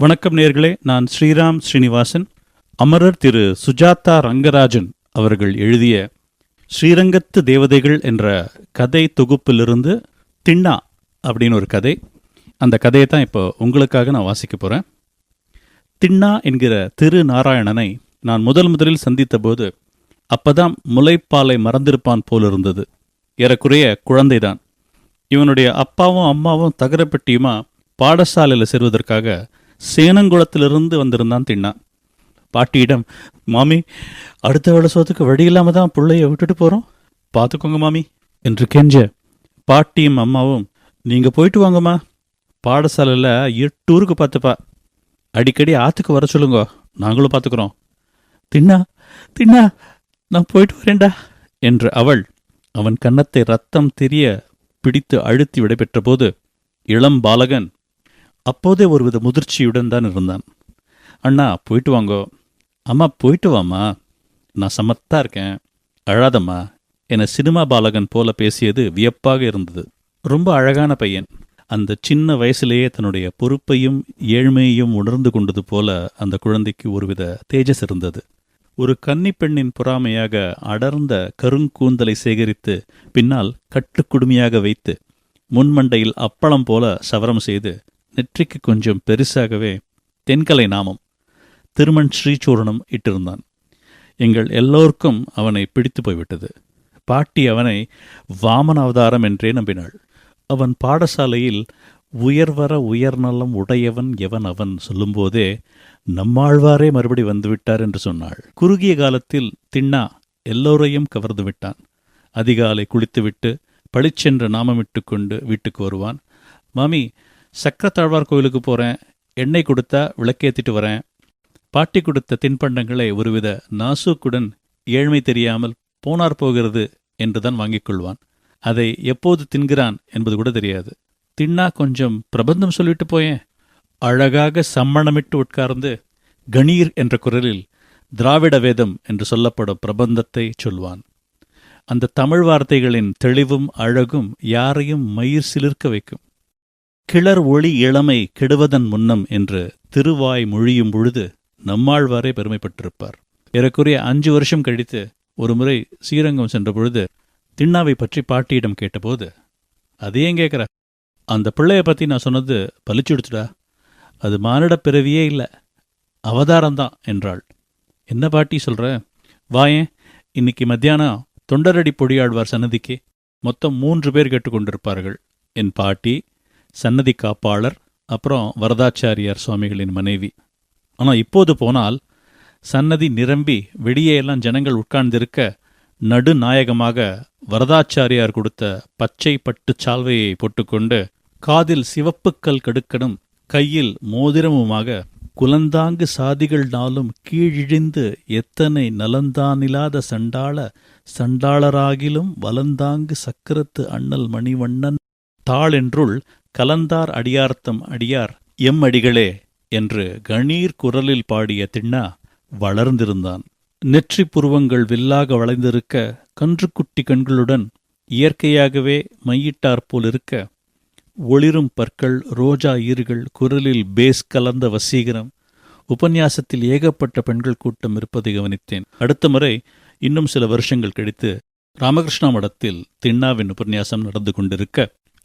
வணக்கம் நேர்களே நான் ஸ்ரீராம் ஸ்ரீனிவாசன். அமரர் திரு சுஜாதா ரங்கராஜன் அவர்கள் எழுதிய ஸ்ரீரங்கத்து தேவதைகள் என்ற கதை தொகுப்பிலிருந்து திண்ணா அப்படின்னு ஒரு கதை. அந்த கதையை தான் இப்போ உங்களுக்காக நான் வாசிக்க போகிறேன் திண்ணா என்கிற திரு நாராயணனை நான் முதல் முதலில் சந்தித்த போது அப்பதான் முளைப்பாலை மறந்திருப்பான் போல் இருந்தது ஏறக்குறைய குழந்தைதான். இவனுடைய அப்பாவும் அம்மாவும் தகரப்பட்டியுமா பாடசாலையில் சேர்வதற்காக சேனங்குளத்திலிருந்து வந்திருந்தான் தின்னா பாட்டியிடம் மாமி அடுத்த வேலை சோத்துக்கு வழி இல்லாமல் தான் பிள்ளைய விட்டுட்டு போறோம். பார்த்துக்கோங்க மாமி என்று கெஞ்ச பாட்டியும் அம்மாவும் நீங்க போயிட்டு வாங்கம்மா. பாடசாலையில் எட்டூருக்கு பார்த்துப்பா அடிக்கடி ஆத்துக்கு வர சொல்லுங்க. நாங்களும் பார்த்துக்குறோம் தின்னா தின்னா நான் போயிட்டு வரேன்டா என்று அவள் அவன் கன்னத்தை ரத்தம் தெரிய பிடித்து அழுத்தி விடைபெற்ற போது இளம் பாலகன் அப்போதே ஒருவித முதிர்ச்சியுடன் தான் இருந்தான். அண்ணா போயிட்டு வாங்கோ. அம்மா போயிட்டு வாம்மா. நான் சமத்தா இருக்கேன். அழாதம்மா. என சினிமா பாலகன் போல பேசியது வியப்பாக இருந்தது. ரொம்ப அழகான பையன். அந்த சின்ன வயசுலேயே தன்னுடைய பொறுப்பையும் ஏழ்மையையும் உணர்ந்து கொண்டது போல அந்த குழந்தைக்கு ஒருவித தேஜஸ் இருந்தது. ஒரு கன்னி பெண்ணின் பொறாமையாக அடர்ந்த கருங்கூந்தலை சேகரித்து பின்னால் கட்டுக்குடுமையாக வைத்து முன்மண்டையில் அப்பளம் போல சவரம் செய்து நெற்றிக்கு கொஞ்சம் பெருசாகவே தென்கலை நாமம் திருமண் ஸ்ரீசூரணம் இட்டிருந்தான். எங்கள் எல்லோருக்கும் அவனை பிடித்து போய்விட்டது. பாட்டி அவனை வாமன அவதாரம் என்றே நம்பினாள். அவன் பாடசாலையில் உயர்வர உயர்நலம் உடையவன் எவன் அவன் சொல்லும்போதே நம்மாழ்வாரே மறுபடி வந்துவிட்டார் என்று சொன்னாள். குறுகிய காலத்தில் திண்ணா எல்லோரையும் கவர்ந்து விட்டான். அதிகாலை குளித்துவிட்டு பளிச்சென்று நாமமிட்டு கொண்டு வீட்டுக்கு வருவான். மாமி சக்கரத்தாழ்வார் கோயிலுக்கு போறேன். எண்ணெய் கொடுத்தா விளக்கேத்திட்டு வரேன். பாட்டி கொடுத்த தின்பண்டங்களை ஒருவித நாசூக்குடன் ஏழ்மை தெரியாமல் போனார் போகிறது என்றுதான் வாங்கிக் கொள்வான். அதை எப்போது தின்கிறான் என்பது கூட தெரியாது. தின்னா கொஞ்சம் பிரபந்தம் சொல்லிட்டு போயேன். அழகாக சம்மணமிட்டு உட்கார்ந்து கணீர் என்ற குரலில் திராவிட வேதம் என்று சொல்லப்படும் பிரபந்தத்தை சொல்வான். அந்த தமிழ் வார்த்தைகளின் தெளிவும் அழகும் யாரையும் மயிர் சிலிர்க்க வைக்கும். கிளர் ஒளி இளமை கெடுவதன் முன்னம் என்று திருவாய் மொழியும் பொழுது நம்மாழ்வாரே பெருமைப்பட்டிருப்பார். ஏறக்குறைய அஞ்சு வருஷம் கழித்து ஒருமுறை ஸ்ரீரங்கம் சென்ற பொழுது திண்ணாவை பற்றி பாட்டியிடம் கேட்டபோது அதே ஏன் கேட்குற? அந்த பிள்ளைய பற்றி நான் சொன்னது பலிச்சுடுத்துடா அது மானிட பிறவியே இல்லை. அவதாரம்தான் என்றாள். என்ன பாட்டி சொல்ற? வாயேன் இன்னைக்கு மத்தியானம் தொண்டரடி பொடியாழ்வார் சன்னதிக்கு மொத்தம் மூன்று பேர் கேட்டுக்கொண்டிருப்பார்கள். என் பாட்டி சன்னதி காப்பாளர் அப்புறம் வரதாச்சாரியார் சுவாமிகளின் மனைவி. ஆனால் இப்போது போனால் சன்னதி நிரம்பி வெளியே எல்லாம் ஜனங்கள் உட்கார்ந்திருக்க நடுநாயகமாக வரதாச்சாரியார் கொடுத்த பச்சை பட்டு சால்வையை போட்டுக்கொண்டு காதில் சிவப்புக்கல் கடுக்கணும் கையில் மோதிரமுமாக குலந்தாங்கு சாதிகள் நாளும் கீழிழிந்து எத்தனை நலந்தானிலாத சண்டாள சண்டாளராகிலும் வலந்தாங்கு சக்கரத்து அண்ணல் மணிவண்ணன் தாளென்றுள் கலந்தார் அடியார்த்தம் அடியார் எம் அடிகளே என்று கணீர் குரலில் பாடிய திண்ணா வளர்ந்திருந்தான். நெற்றி புருவங்கள் வில்லாக வளைந்திருக்க கன்றுக்குட்டி கண்களுடன் இயற்கையாகவே மையிட்டாற்போல் இருக்க ஒளிரும் பற்கள் ரோஜா ஈறுகள் குரலில் பேஸ் கலந்த வசீகரம் உபன்யாசத்தில் ஏகப்பட்ட பெண்கள் கூட்டம் இருப்பதை கவனித்தேன். அடுத்த முறை இன்னும் சில வருஷங்கள் கழித்து ராமகிருஷ்ணா மடத்தில் திண்ணாவின் உபன்யாசம் நடந்து கொண்டிருக்க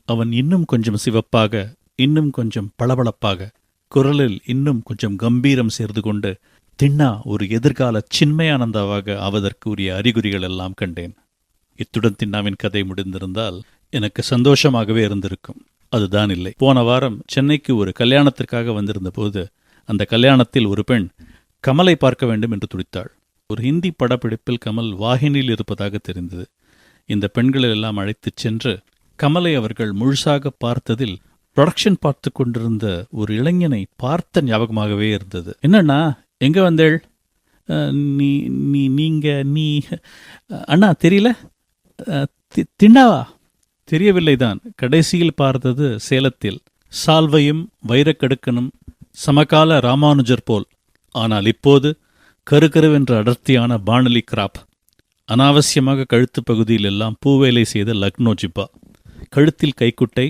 அவன் இன்னும் கொஞ்சம் சிவப்பாக இன்னும் கொஞ்சம் பளபளப்பாக குரலில் இன்னும் கொஞ்சம் கம்பீரம் சேர்ந்து கொண்டு திண்ணா ஒரு எதிர்கால சின்மயானந்தாவாக அவதற்குரிய அறிகுறிகள் எல்லாம் கண்டேன். இத்துடன் திண்ணாவின் கதை முடிந்திருந்தால் எனக்கு சந்தோஷமாகவே இருந்திருக்கும். அதுதான் இல்லை. போன வாரம் சென்னைக்கு ஒரு கல்யாணத்திற்காக வந்திருந்த போது அந்த கல்யாணத்தில் ஒரு பெண் கமலை பார்க்க வேண்டும் என்று துடித்தாள். ஒரு ஹிந்தி படப்பிடிப்பில் கமல் வாகினியில் இருப்பதாக தெரிந்தது. இந்த பெண்களை எல்லாம் அழைத்துச் சென்று கமலை அவர்கள் முழுசாக பார்த்ததில் ப்ரொடக்ஷன் பார்த்து கொண்டிருந்த ஒரு இளைஞனை பார்த்த ஞாபகமாகவே இருந்தது. என்னண்ணா எங்க வந்தேள்? நீ நீ நீங்க நீ அண்ணா தெரியல? அஹ், தெரியவில்லை தான் தெரியவில்லைதான். கடைசியில் பார்த்தது சேலத்தில். சால்வையும் வைரக்கடுக்கனும் சமகால ராமானுஜர் போல். ஆனால் இப்போது கருகருவென்ற அடர்த்தியான பானலி கிராப். அனாவசியமாக கழுத்துப் பகுதியில் எல்லாம் பூவேலை செய்த லக்னோ ஜிப்பா. கழுத்தில் கைக்குட்டை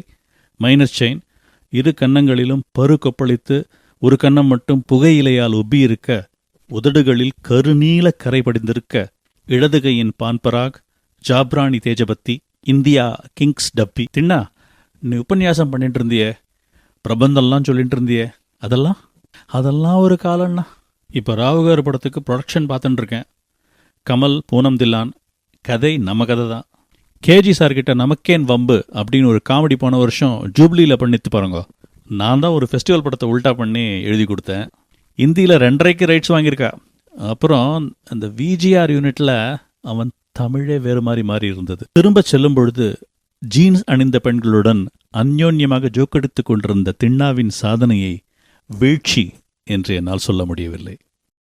மைனஸ் செயின் இரு கன்னங்களிலும் பரு கொப்பளித்து ஒரு கன்னம் மட்டும் புகையிலையால் ஒப்பியிருக்க உதடுகளில் கருநீல கரை படிந்திருக்க இடதுகையின் பான்பராக் ஜாப்ராணி தேஜபத்தி இந்தியா கிங்ஸ் டப்பி. தின்னா நீ உபன்யாசம் பண்ணிட்டு இருந்தியே பிரபந்தம்லாம் சொல்லிட்டு இருந்தியே அதெல்லாம்? அதெல்லாம் ஒரு காலம்னா இப்போ ராவுகார் படத்துக்கு ப்ரொடக்ஷன் பார்த்துட்டுருக்கேன் கமல் பூனம் தில்லான் கதை நம்ம கதை தான் கேஜி சார் கிட்ட நமக்கேன் வம்பு அப்படின்னு ஒரு காமெடி போன வருஷம் ஜூப்ளியில் பண்ணித்து பாருங்க. நான் தான் ஒரு ஃபெஸ்டிவல் படத்தை உல்டா பண்ணி எழுதி கொடுத்தேன். இந்தியில் ரெண்டரைக்கு ரைட்ஸ் வாங்கியிருக்கா. அப்புறம் அந்த விஜிஆர் யூனிட்ல அவன் தமிழே வேறு மாதிரி மாறி இருந்தது. திரும்ப செல்லும் பொழுது ஜீன்ஸ் அணிந்த பெண்களுடன் அந்யோன்யமாக ஜோக்கெடுத்துக் கொண்டிருந்த திண்ணாவின் சாதனையை வீழ்ச்சி என்று என்னால் சொல்ல முடியவில்லை.